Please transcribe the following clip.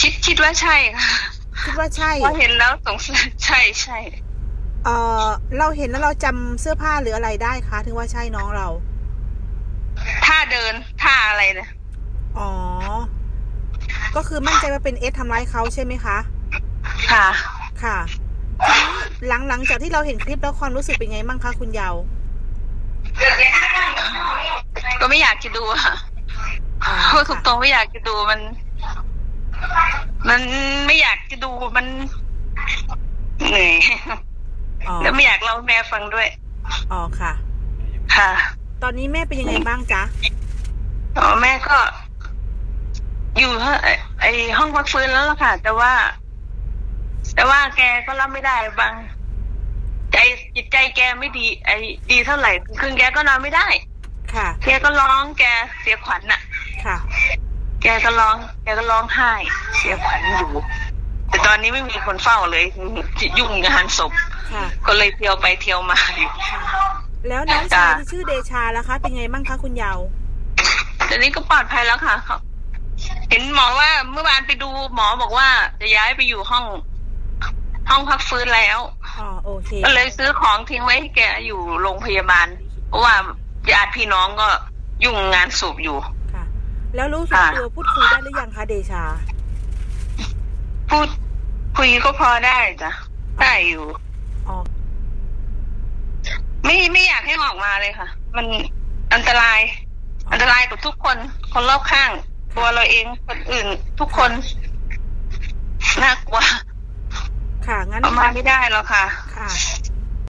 คิดคิดว่าใช่ค่ะคิดว่าใช่พอเห็นแล้วสงสัยใช่ใช่เออเราเห็นแล้วเราจำเสื้อผ้าหรืออะไรได้คะถึงว่าใช่น้องเราท่าเดินท่าอะไรเนี่ยอ๋อ ก็คือมั่นใจว่าเป็นเอสทำร้ายเขาใช่ไหมคะ ค่ะ ค่ะทีนี้หลังหลังจากที่เราเห็นคลิปแล้วความรู้สึกเป็นไงบ้างคะคุณเยาว์ก็ไม่อยากจะดูอะอ๋อพูดตค่ะรงๆไม่อยากจะดูมัน มันไม่อยากจะดูมันเหนื่อยอ๋อแล้วไม่อยากเล่าให้แม่ฟังด้วย อ๋อค่ะ ค่ะ ตอนนี้แม่เป็นยังไงบ้างจ๊ะอ๋อแม่ก็ อยู่ไอ้ไอห้องพักฟื้นแล้วล่ะค่ะ แต่ว่า แต่ว่าแกก็รับไม่ได้บาง ใจจิตใจแกไม่ดี ไอ้ดีเท่าไหร่คือแกก็นอนไม่ได้ ค่ะ แกก็ร้องแกเสียขวัญน่ะ ค่ะ แกก็ร้อง แกก็ร้องไห้ เสียขวัญอยู่ แต่ตอนนี้ไม่มีคนเฝ้าเลย ยุ่งงานศพค่ะ ก็เลยเที่ยวไปเที่ยวมาอยู่ค่ะแล้วน้องชายที่ชื่อเดชาล่ะคะ เป็นไงบ้างคะคุณเยาว์ตอนนี้ก็ปลอดภัยแล้วค่ะเขาเห็นหมอว่าเมื่อวานไปดูหมอบอกว่า จะย้ายไปอยู่ห้อง ห้องพักฟื้นแล้ว อ๋อโอเคก็เลยซื้อของทิ้งไว้ให้แกอยู่โรงพยาบาล เพราะว่าญาติพี่น้องก็ยุ่งงานศพอยู่ค่ะ แล้วรู้สึกค่ะตัวพูดคุยได้หรือยังคะเดชา พูดคุยก็พอได้จ้ะได้อยู่อ๋อไม่ไม่อยากให้ออกมาเลยค่ะ มันอันตราย อันตรายกับทุกคน คนรอบข้าง ตัวเราเองคนอื่น ทุกคนน่ากลัวค่ะงั้นเอามาไม่ได้หรอกค่ะ ค่ะ